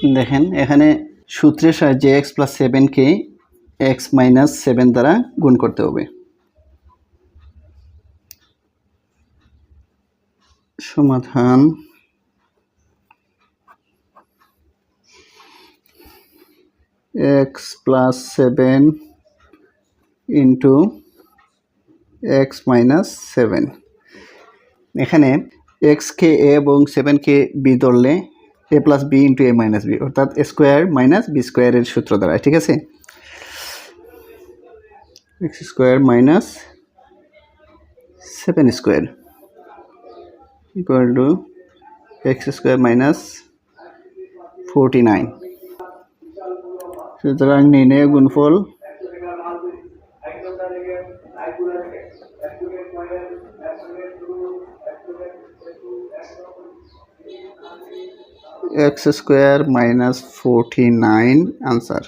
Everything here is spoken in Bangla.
দেখেন, এখানে সূত্রের সাহায্যে এক্স প্লাস সেভেনকে এক্স মাইনাস সেভেন দ্বারা গুণ করতে হবে। সমাধান। X plus seven into x minus seven এখানে এক্সকে এ এবং সেভেনকে বি ধরলে A plus B into A minus B অর্থাৎ স্কোয়ার মাইনাস বি স্কোয়ারের সূত্র দ্বারা, ঠিক আছে? X square minus seven square equal to x square minus forty nine সুতরাং নির্ণয় গুণফল x square minus forty nine answer